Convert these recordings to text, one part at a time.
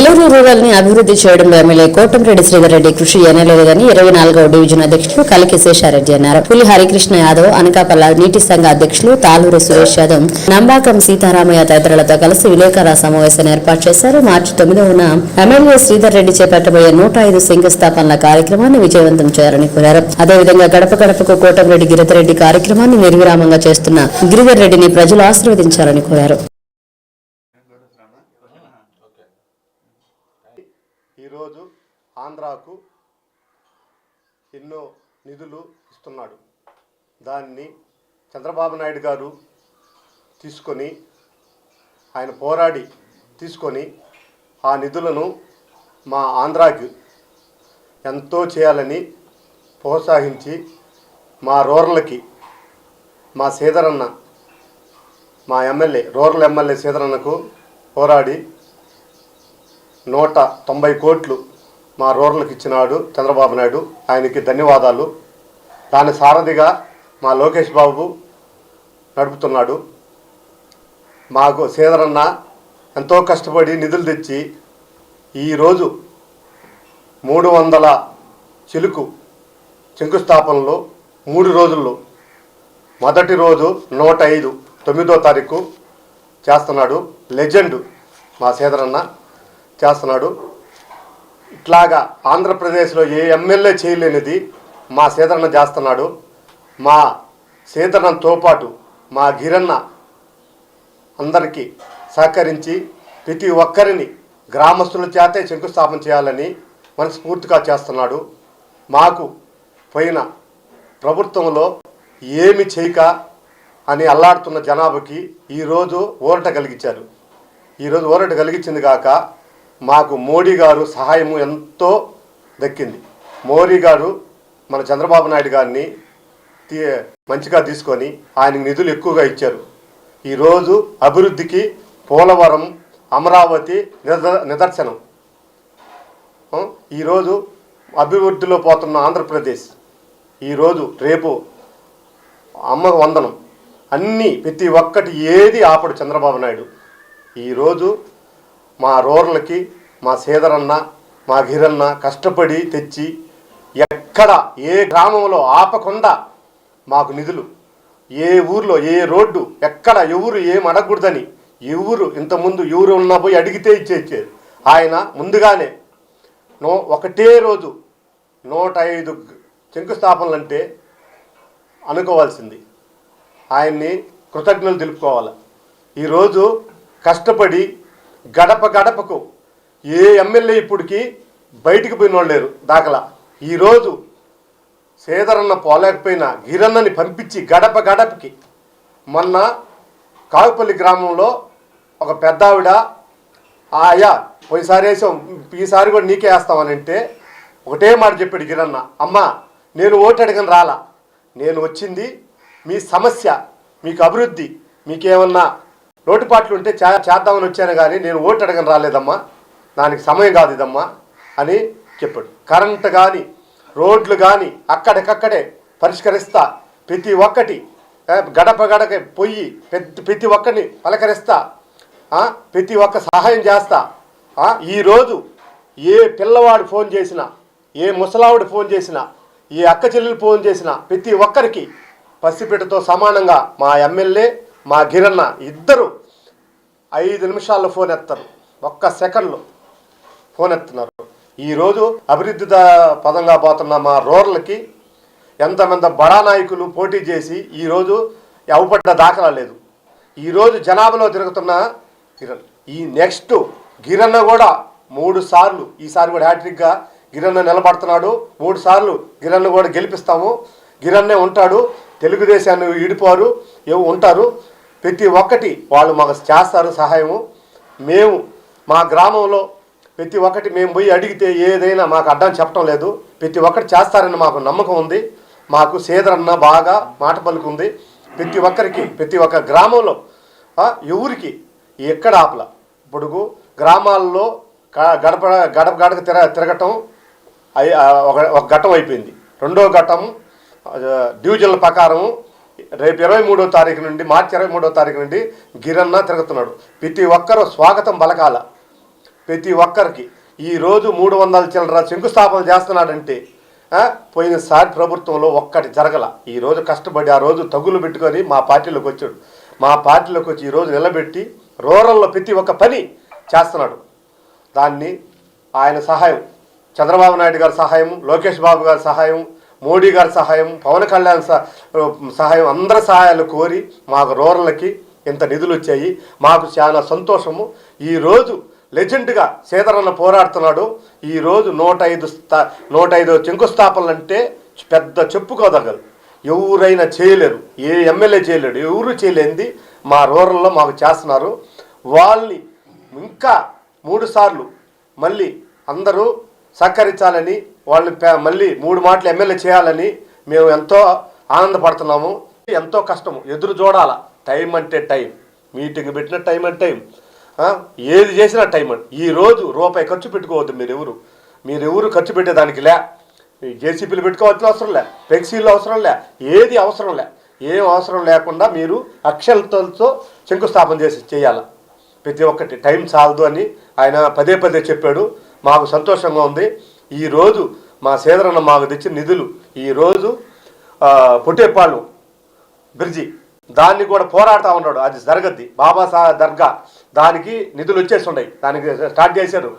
నెల్లూరు రూరల్ని అభివృద్ధి చేయడంలో ఎమ్మెల్యే కోటంరెడ్డి శ్రీధర్రెడ్డి కృషి ఎనలేదని ఇరవై నాలుగవ డివిజన్ అధ్యక్షులు కలికి శేషారెడ్డి అన్నారు. పులి హరికృష్ణ యాదవ్ అనకాపల్ల నీటి సంఘ అధ్యక్షులు తాలూరు సురేష్ యాదవ్ నంబాకం సీతారామయ్య తదితరులతో కలిసి విలేకరుల సమావేశాన్ని ఏర్పాటు చేశారు. మార్చి తొమ్మిదవన ఎమ్మెల్యే శ్రీధర్ రెడ్డి చేపట్టబోయే నూట ఐదు శంకుస్థాపనల కార్యక్రమాన్ని విజయవంతం చేయాలని కోరారు. అదేవిధంగా గడప గడపకు కోటంరెడ్డి గిరిధర్రెడ్డి కార్యక్రమాన్ని నిర్విరామంగా చేస్తున్న గిరిధర్ రెడ్డిని ప్రజలు ఆశీర్వదించాలని కోరారు. ఈరోజు ఆంధ్రాకు ఎన్నో నిధులు ఇస్తున్నాడు. దాన్ని చంద్రబాబు నాయుడు గారు తీసుకొని ఆయన పోరాడి తీసుకొని ఆ నిధులను మా ఆంధ్రాకి ఎంతో చేయాలని ప్రోత్సహించి మా రూరల్కి మా సీదరన్న మా ఎమ్మెల్యే రూరల్ ఎమ్మెల్యే సీదరన్నకు పోరాడి నూట తొంభై కోట్లు మా రూరల్కి ఇచ్చినాడు చంద్రబాబు నాయుడు. ఆయనకి ధన్యవాదాలు. దాని సారథిగా మా లోకేష్ బాబు నడుపుతున్నాడు. మాకు సీదరన్న ఎంతో కష్టపడి నిధులు తెచ్చి ఈరోజు మూడు వందల చిలుకు శంకుస్థాపనలో మూడు రోజుల్లో మొదటి రోజు నూట ఐదు తొమ్మిదో తారీఖు చేస్తున్నాడు లెజెండ్ మా సీదరన్న చేస్తున్నాడు. ఇట్లాగా ఆంధ్రప్రదేశ్లో ఏ ఎమ్మెల్యే చేయలేనిది మా సీతరణ చేస్తున్నాడు. మా సీదరణతో పాటు మా గిరన్న అందరికీ సహకరించి ప్రతి ఒక్కరిని గ్రామస్తుల చేతే శంకుస్థాపన చేయాలని మనస్ఫూర్తిగా చేస్తున్నాడు. మాకు పోయిన ప్రభుత్వంలో ఏమి చేయక అని అల్లాడుతున్న జనాభాకి ఈరోజు ఊరట కలిగించారు. ఈరోజు ఊరట కలిగించింది కాక మాకు మోడీ గారు సహాయము ఎంతో దక్కింది. మోడీ గారు మన చంద్రబాబు నాయుడు గారిని తీ- మంచిగా తీసుకొని ఆయనకు నిధులు ఎక్కువగా ఇచ్చారు. ఈరోజు అభివృద్ధికి పోలవరం అమరావతి నిద నిదర్శనం. ఈరోజు అభివృద్ధిలో పోతున్న ఆంధ్రప్రదేశ్. ఈరోజు రేపు అమ్మ వందనం. అన్నీ ప్రతి ఒక్కటి ఏది ఆపడు చంద్రబాబు నాయుడు. ఈరోజు మా రోర్లకి మా సేదరన్న మా గిరన్న కష్టపడి తెచ్చి ఎక్కడ ఏ గ్రామంలో ఆపకుండా మాకు నిధులు. ఏ ఊర్లో ఏ రోడ్డు ఎక్కడ ఎవరు ఏం అడగకూడదని ఎవరు ఇంతకుముందు ఎవరు ఉన్నా పోయి అడిగితే ఇచ్చేచ్చేది. ఆయన ముందుగానే నో ఒకటే రోజు నూట ఐదు శంకుస్థాపనలు అంటే అనుకోవాల్సింది. ఆయన్ని కృతజ్ఞతలు తెలుపుకోవాలి. ఈరోజు కష్టపడి గడప గడపకు ఏ ఎమ్మెల్యే ఇప్పటికి బయటికి పోయిన వాళ్ళు లేరు దాఖలా. ఈరోజు సేదరన్న పోలేకపోయినా గిరన్నని పంపించి గడప గడపకి. మొన్న కాకుపల్లి గ్రామంలో ఒక పెద్ద ఆవిడ ఆయా పోయిసారి వేసాం ఈసారి కూడా నీకే వేస్తామని అంటే ఒకటే మాట చెప్పాడు గిరన్న. అమ్మ నేను ఓటు అడగని రాలా. నేను వచ్చింది మీ సమస్య మీకు అభివృద్ధి మీకేమన్నా లోటుపాట్లు ఉంటే చే చేద్దామని వచ్చాను కానీ నేను ఓటు అడగని రాలేదమ్మా. దానికి సమయం కాదు ఇదమ్మా అని చెప్పాడు. కరెంట్ కానీ రోడ్లు కానీ అక్కడికక్కడే పరిష్కరిస్తా. ప్రతి ఒక్కటి గడప గడక పొయ్యి ప్రతి ప్రతి ఒక్కరిని పలకరిస్తా. ప్రతి ఒక్క సహాయం చేస్తా. ఈరోజు ఏ పిల్లవాడు ఫోన్ చేసినా ఏ ముసలావుడు ఫోన్ చేసినా ఏ అక్క చెల్లెలు ఫోన్ చేసినా ప్రతి ఒక్కరికి పసిపిట్టతో సమానంగా మా ఎమ్మెల్యే మా గిరన్న ఇద్దరు ఐదు నిమిషాల్లో ఫోన్ ఎత్తారు. ఒక్క సెకండ్లో ఫోన్ ఎత్తున్నారు. ఈరోజు అభివృద్ధి పదంగా పోతున్న మా రోర్లకి ఎంతమంది బడా నాయకులు పోటీ చేసి ఈరోజు అవపడ్డ దాఖలా లేదు. ఈరోజు జనాభాలో తిరుగుతున్న గిరణ్ ఈ నెక్స్ట్ గిరన్న కూడా మూడు సార్లు ఈసారి కూడా హ్యాట్రిక్గా గిరన్న నిలబడుతున్నాడు. మూడు సార్లు గిరన్న కూడా గెలిపిస్తాము. గిరన్నే ఉంటాడు. తెలుగుదేశాన్ని ఈడిపోరు. ఏవో ఉంటారు. ప్రతి ఒక్కటి వాళ్ళు మాకు చేస్తారు సహాయము. మేము మా గ్రామంలో ప్రతి ఒక్కటి మేము పోయి అడిగితే ఏదైనా మాకు అడ్డం చెప్పడం లేదు. ప్రతి ఒక్కటి చేస్తారని మాకు నమ్మకం ఉంది. మాకు సేదరన్న బాగా మాట పలుకుంది. ప్రతి ఒక్కరికి ప్రతి ఒక్క గ్రామంలో ఎవరికి ఎక్కడ ఆపల. ఇప్పుడు గ్రామాల్లో గడప గడప గడప తిర తిరగటం ఒక ఒక ఘట్టం అయిపోయింది. రెండో ఘట్టం డ్యూజన్ల డివిజన్ల ప్రకారం రేపు ఇరవై మూడో తారీఖు నుండి మార్చి ఇరవై మూడో తారీఖు నుండి గిరన్న తిరుగుతున్నాడు. ప్రతి ఒక్కరు స్వాగతం బలకాల ప్రతి ఒక్కరికి ఈరోజు మూడు వందల చిల్లర శంకుస్థాపన చేస్తున్నాడంటే పోయినసారి ప్రభుత్వంలో ఒక్కటి జరగల. ఈరోజు కష్టపడి ఆ రోజు తగులు పెట్టుకొని మా పార్టీలోకి వచ్చాడు. మా పార్టీలోకి వచ్చి ఈరోజు నిలబెట్టి రూరల్లో ప్రతి ఒక్క పని చేస్తున్నాడు. దాన్ని ఆయన సహాయం చంద్రబాబు నాయుడు గారి సహాయం లోకేష్ బాబు గారి సహాయం మోడీ గారి సహాయం పవన్ కళ్యాణ్ సహాయం అందరి సహాయాలు కోరి మాకు రూరల్కి ఇంత నిధులు వచ్చాయి. మాకు చాలా సంతోషము. ఈరోజు లెజెండ్గా సీతారామన్న పోరాడుతున్నాడు. ఈరోజు నూట ఐదు స్థా నూట ఐదు శంకుస్థాపనలు అంటే పెద్ద చెప్పుకోదగలు ఎవరైనా చేయలేరు. ఏ ఎమ్మెల్యే చేయలేడు. ఎవరు చేయలేంది మా రూరల్లో మాకు చేస్తున్నారు. వాళ్ళని ఇంకా మూడు సార్లు మళ్ళీ అందరూ సహకరించాలని వాళ్ళని మళ్ళీ మూడు మాటలు ఎమ్మెల్యే చేయాలని మేము ఎంతో ఆనందపడుతున్నాము. ఎంతో కష్టము. ఎదురు చూడాల. టైం అంటే టైం. మీటింగ్ పెట్టిన టైం అంటే టైం. ఏది చేసినా టైం అంటే ఈ రోజు రూపాయి ఖర్చు పెట్టుకోవద్దు మీరు ఎవరు మీరు ఎవరు ఖర్చు పెట్టేదానికి లే. జేసీపీలు పెట్టుకోవాల్సిన అవసరం లే. ఫ్లెక్సీలు అవసరం లే. ఏది అవసరం లే. ఏం అవసరం లేకుండా మీరు అక్షలతో శంకుస్థాపన చేసి చేయాలి. ప్రతి ఒక్కటి. టైం చాలదు అని ఆయన పదే పదే చెప్పాడు. మాకు సంతోషంగా ఉంది. ఈరోజు మా సేదరన్న మాకు తెచ్చిన నిధులు ఈరోజు ఆ, పొట్టేపాళ్ళు బ్రిడ్జి దాన్ని కూడా పోరాడుతూ ఉన్నాడు. అది జరగద్ది. బాబా దర్గా. దానికి నిధులు వచ్చేసి దానికి స్టార్ట్ చేశారు.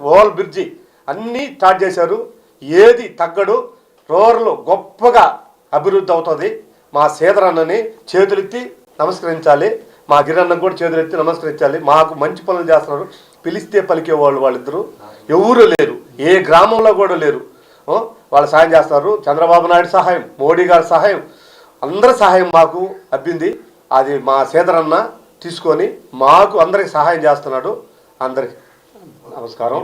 ఓల్ బ్రిడ్జి అన్నీ స్టార్ట్ చేశారు. ఏది తగ్గడు రోర్లు గొప్పగా అభివృద్ధి అవుతుంది. మా సేదరన్నని చేతులెత్తి నమస్కరించాలి. మా గిరన్న కూడా చేతులెత్తి నమస్కరించాలి. మాకు మంచి పనులు చేస్తున్నారు. పిలిస్తే పలికే వాళ్ళు వాళ్ళిద్దరూ. ఎవరూ లేరు. ఏ గ్రామంలో కూడా లేరు. వాళ్ళు సహాయం చేస్తారు. చంద్రబాబు నాయుడు సహాయం మోడీ గారి సహాయం. అందరి సహాయం మాకు అబ్బింది. అది మా సీదరన్న తీసుకొని మాకు అందరికి సహాయం చేస్తున్నాడు. అందరికి నమస్కారం.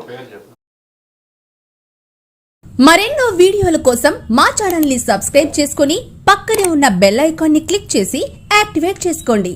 మరెన్నో వీడియోల కోసం మా ఛానల్ని సబ్స్క్రైబ్ చేసుకుని పక్కనే ఉన్న బెల్ ఐకాన్ని క్లిక్ చేసి యాక్టివేట్ చేసుకోండి.